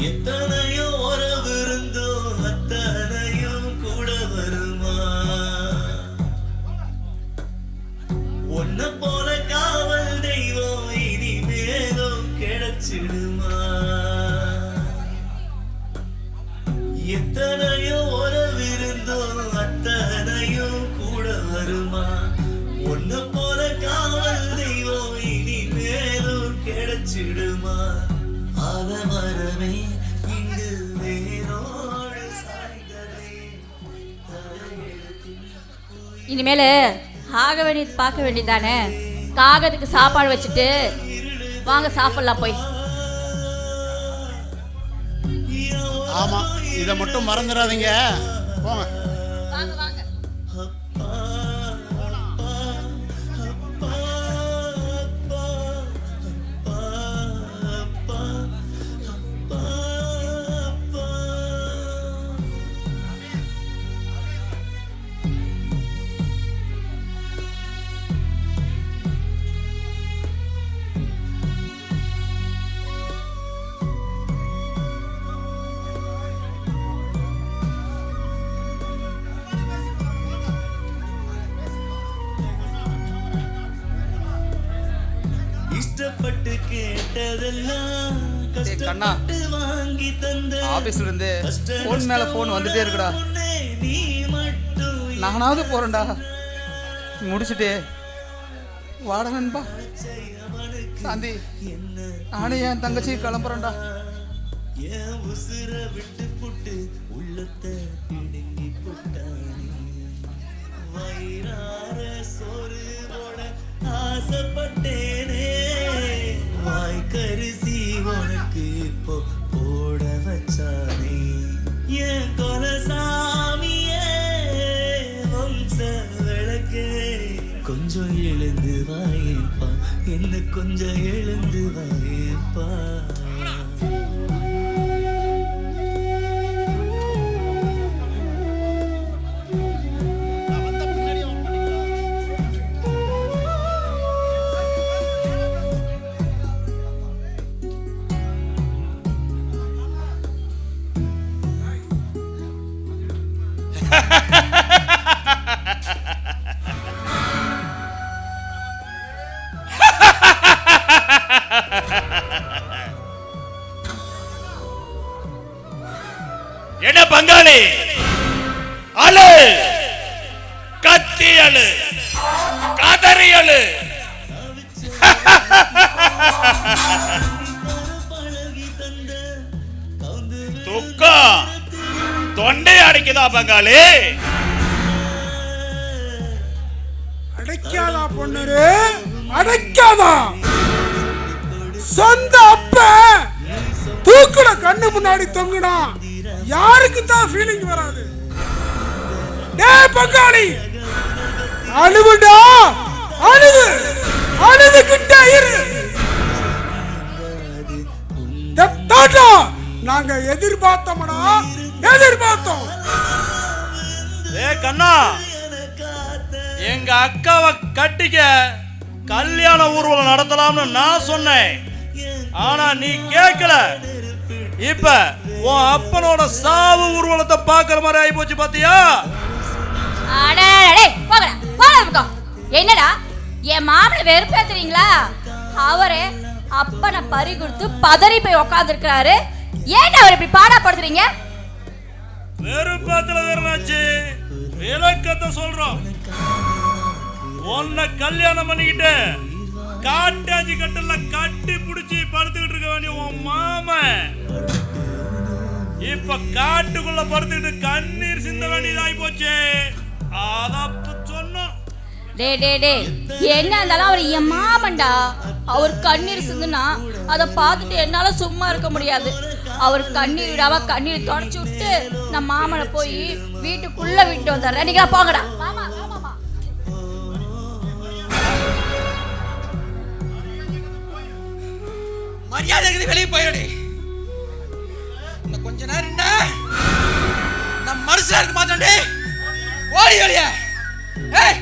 எத்தனை ஆலமரமே இங்கு வேரோடு இனிமேல் ஆக வேண்டியது பார்க்க வேண்டியதானே காகத்துக்கு சாப்பாடு வச்சுட்டு வாங்க சாப்பிடலாம் போய். ஆமா இதை மட்டும் மறந்துடாதீங்க. போங்க. வாங்க வாங்க. இஷ்டப்பட்டு கேட்டதெல்லாம். கஷ்டப்பட்டு வாங்கி தந்த ஆபீஸ்ல இருந்து ஃபோன் மேல ஃபோன் வந்துட்டே இருக்குடா. நானாவது போறேன்டா. முடிச்சுட்டு. வாடா நண்பா. சாந்தி. நானும் என் தங்கச்சி கிளம்புறேன்டா. என் உசுர விட்டு புட்டு உள்ளத்தை பிடுங்கி புட்டானே. வயிறார சோறு போட ஆசைப்பட்டேனே என்ன கொஞ்சம் எழுந்து வரப்பா துக்கம். தொண்டை அடைக்குதா பங்காளி? அடைக்காதா பொண்ணு அடைக்காதா? சொந்த அப்ப தூக்குல கண்ணு முன்னாடி தொங்குனா யாருக்கு தான் ஃபீலிங் வராது. டே பங்காளி அழுவுடா அழுகு கிட்ட இரு. தாட்டம் நாங்க எதிர்பார்த்தோம்டா எதிர்பார்த்தோம். ஏ கண்ணா எங்க அக்காவை கட்டிக்க கல்யாண ஊர்வலம் நடத்தலாம்னு நான் சொன்னேன். ஆனா நீ கேட்கல. இப்ப உன் அப்பனோட சாவு ஊர்வலத்தை பாக்குற மாதிரி ஆகி போச்சு பாத்தியா என்னடா என் மாமனை வெறுப்பேத்துறீங்களா? அவரே அப்பனை பறி கொடுத்து பதறி போய் உக்காந்துருக்கிறாரு. ஏன்டா அவர் இப்படி பாடாப்படுத்துறீங்க வெறுப்பாத்துல வேறனாச்சு. விளக்கத்தை சொல்றோம். உன்னை கல்யாணம் பண்ணிக்கிட்டு காட்டாஜி கட்டல கட்டி புடிச்சு படுத்துக்கிட்டு இருக்க வேண்டிய உன் மாமன் இப்ப காட்டுக்குள்ள படுத்துக்கிட்டு கண்ணீர் சிந்த வேண்டியதாகி போச்சு. அத சொன்னோம். டே டே டே. என்ன இருந்தாலும் அவர் என் மாமன்டா. அவர் கண்ணீர் சிந்துனா அதை பார்த்துட்டு என்னால சும்மா இருக்க முடியாது. அவர் கண்ணீர் விடாம கண்ணீர் தொடச்சு விட்டு நான் மாமனை போய் வீட்டுக்குள்ள விட்டு வந்துடுறேன். நீங்க போங்கடா மாமா மாமா மரியாதை இருக்குது வெளியே போயிடு கொஞ்ச நேரம் என்ன நான் மனசுல இருக்க மாட்டேன்டி. ஓடி வெளியே. ஏய்